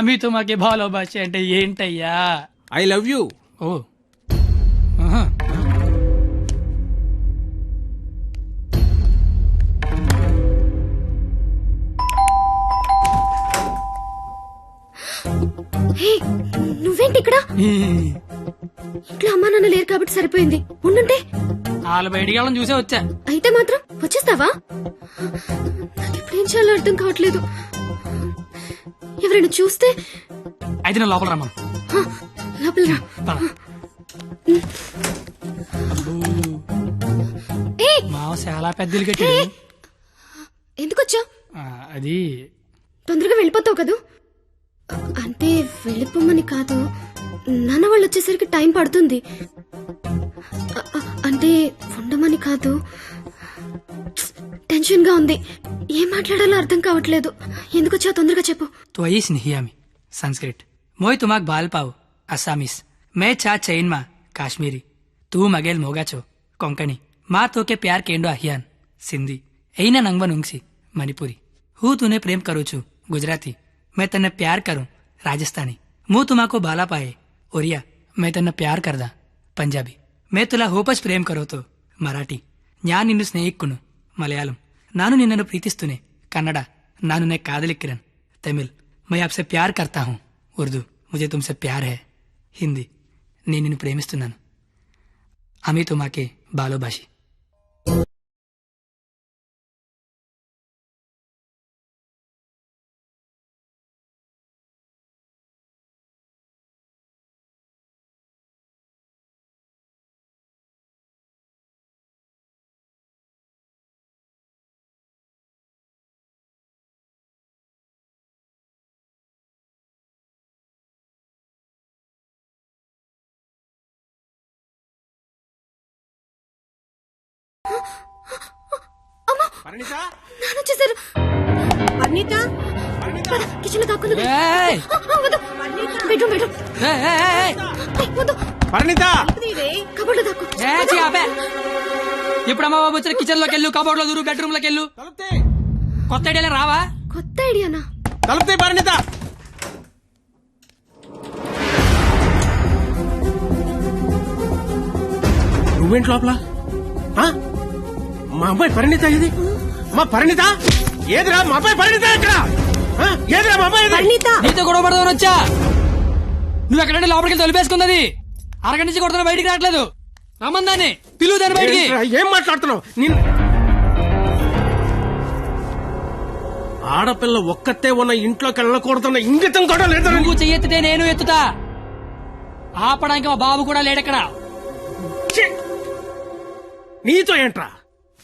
అమి తుమాకి భాలోబాష అంటే ఏంటయ్యా? I love you. ఓ. ఆహా. హే నువ్వేంటి ఇక్కడ? ఇంట్లో అమ్మా నాన్న లేరు కాబట్టి సరిపోయింది. ఉండుంటే. వాళ్ళు బయటికి వెళ్ళడం చూసే వచ్చా. అయితే మాత్రం వచ్చేస్తావా? నాకు ఇప్పుడేం చేయాలో అర్థం కావట్లేదు. ఎవరైనా చూస్తే? అయితే నేను లోపల రమ్మను. లోపల రా. మావ చాలా పెద్దలు కట్టాడు ఎందుకు వచ్చా అది తొందరగా వెళ్ళిపోతావు కదూ? అంటే వెళ్ళిపోమని కాదు నాన్న వాళ్ళు వచ్చేసరికి టైం పడుతుంది. అంటే ఉండమని కాదు టెన్షన్గా ఉంది. ఏం మాట్లాడాలో అర్థం కావట్లేదు. ఎందుకు వచ్చా తొందరగా చెప్పు. తోయి స్నేహియామి. Sanskrit మోయ్ తుమాక్ బాల్పావు Assamese. మే చా చైన్మా కాశ్మీరీ. తూ మగేల్ మోగాచో కొంకణి. మా తోకే ప్యార్ కేండో అహియాన్ సింధీ. అయినా నంగ్వ నుంగ్సి మణిపురి. హూ తునే ప్రేమ్ కరోచు గుజరాతీ. మే తన ప్యార్ కరు రాజస్థానీ. మూ હું బాలాపాయే ఒరియా. మే తన ప్యార్ તને పంజాబీ. మే తులా મેં ప్రేమ్ కరోతో మరాఠీ. પ્રેમ నిన్ను స్నేహిక్కును మలయాళం. నాను నిన్ను ప్రీతిస్తూనే. కన్నడ నాను నే కాదలిక్కిరన్. తమిళ్ మై ఆప్సే ప్యార్ కర్తా హూ. ఉర్దూ ముజే తుమ్సే ప్యార్ హే. హిందీ నేను నిన్ను ప్రేమిస్తున్నాను. అమీ తుమాకే బాలోభాషి పరిణిత నాన్న వచ్చేసారు పర్ణిత పద, కిచెన్లో దాక్కుంది ఏయ్! Bedroom bedroom. ఏయ్, ఏయ్, ఏయ్! ఏయ్, వద్దు. పరిణిత కబోర్డ్లో దాక్కు. ఏ, చీ, ఆపే. ఇప్పుడు అమ్మ బాబు వచ్చిన కిచెన్లోకి వెళ్ళు కబోర్డ్లో దూరు బెడ్రూమ్లోకి వెళ్ళు. కొత్త ఐడియాలు రావా? కొత్త ఐడియానా తలుపుతే పరిణిత నువ్వేంటి లోపల? మా అమ్మాయి పరిణిత ఇది? మా పరిణిత? ఏదిరా? మా అమ్మాయి పరిణిత ఎక్కడ? ఆ? ఏదిరా మా అమ్మాయి ఇది? పర్ణిత! నీతో గొడవ పడదామని వచ్చా? నువ్వు ఎక్కడంటే లోపలికి వెళ్ళి తలిపేసుకున్నది అరగంట నుంచి కొడుతున్నా బయటికి రావట్లేదు. రమ్మందాన్ని పిలువు దాన్ని బయటికి. ఏంట్రా, ఏం మాట్లాడుతున్నావు? నిన్ ఆడపిల్ల ఒక్కతే ఉన్న ఇంట్లోకి వెళ్ళకూడదన్న ఇంగితం కూడా లేదా. నువ్వు చెయ్యెత్తితే నేను ఎత్తుతా. ఆపడానికి మా బాబు కూడా లేడక్కడ! నీతో ఏంట్రా?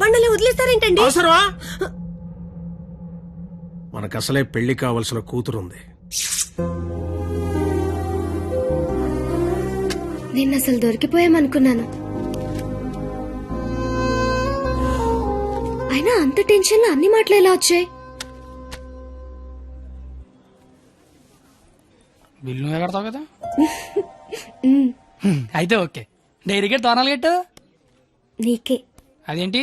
బండలే వదిలేస్తారేంటండి? అవసరమా? మనకు అసలే పెళ్ళి కావలసిన కూతురుంది. నిన్న అసలు దొరికిపోయామనుకున్నాను. అయినా అంత టెన్షన్లో అన్ని మాటలు ఎలా వచ్చాయి? బిల్లు నువ్వే కడతావు కదా? అయితే ఓకే. డైరీకి తోనాలు గట్టు నీకే. అదేంటి?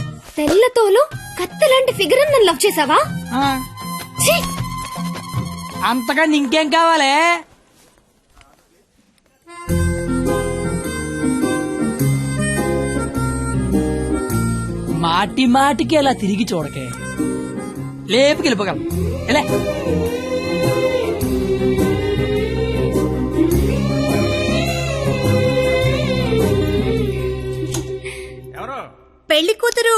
తెల్లతోలు కత్తెలాంటి ఫిగర్ నన్ను లవ్ చేసావా? ఆ, ఛీ! అంతగా ఇంకేం కావాలి? మాటి మాటికి అలా తిరిగి చూడకే. లేపుకి వెళ్ళిపోగలం. ఎలా ఎవరు? పెళ్ళి కూతురు.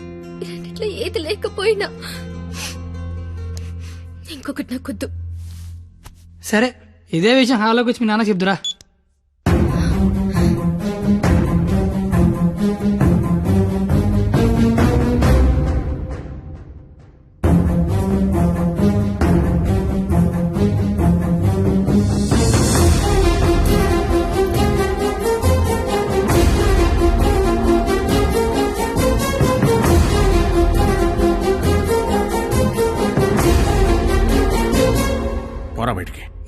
ఈ రెండిట్లో ఏది లేకపోయినా ఇంకొకటి నాకొద్దు. సరే ఇదే విషయం హాల్లోకి వచ్చి మీ నాన్న చెప్దురా.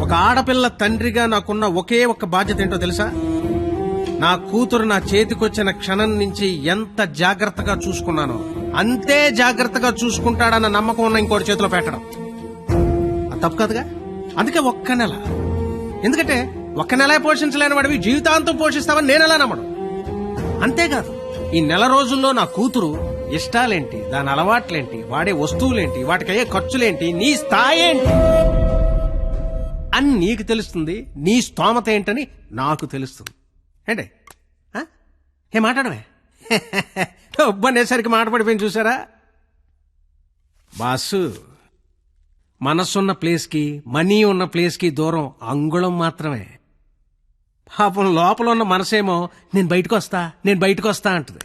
ఒక ఆడపిల్ల తండ్రిగా నాకున్న ఒకే ఒక్క బాధ్యత ఏంటో తెలుసా? నా కూతురు నా చేతికొచ్చిన క్షణం నుంచి ఎంత జాగ్రత్తగా చూసుకున్నానో అంతే జాగ్రత్తగా చూసుకుంటాడన్న నమ్మకం ఉన్న ఇంకోటి చేతిలో పెట్టడం. తప్పు కాదుగా? అందుకే ఒక్క నెల. ఎందుకంటే ఒక్క నెల పోషించలేని వాడివి జీవితాంతం పోషిస్తావని నేను ఎలా నమ్మడం? అంతేకాదు ఈ నెల రోజుల్లో నా కూతురు ఇష్టాలేంటి దాని అలవాట్లేంటి వాడే వస్తువులేంటి వాటికయ్యే ఖర్చులేంటి నీ స్థాయి ఏంటి అని నీకు తెలుస్తుంది నీ స్తోమత ఏంటని నాకు తెలుస్తుంది. ఏంటి? ఏ మాట్లాడమే? డబ్బు అనేసరికి మాట పడిపోయింది చూసారా? బాసు మనసున్న ప్లేస్కి మనీ ఉన్న ప్లేస్కి దూరం అంగుళం మాత్రమే. పాపం లోపల ఉన్న మనసేమో నేను బయటకు వస్తా నేను బయటకు వస్తా అంటది.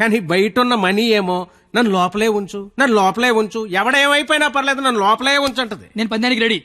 కానీ బయట ఉన్న మనీ ఏమో నన్ను లోపలే ఉంచు నన్ను లోపలే ఉంచు ఎవడేమైపోయినా పర్లేదు నన్ను లోపలే ఉంచు అంటది. నేను పందానికి రెడీ.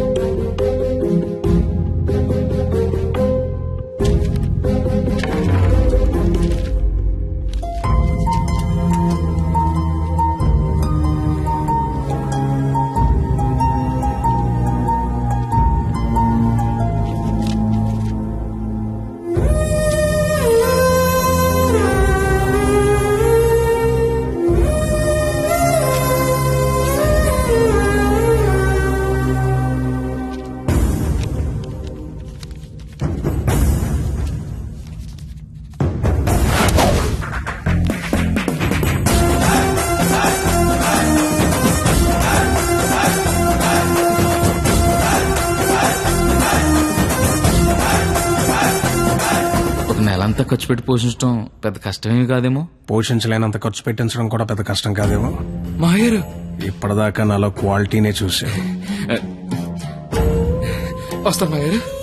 పెట్టి పోషించడం పెద్ద కష్టమేమి కాదేమో. పోషించలేనంత ఖర్చు పెట్టించడం కూడా పెద్ద కష్టం కాదేమో. మాయరు. ఇప్పటిదాకా నాలో క్వాలిటీనే చూసావు వస్తా మాయరు.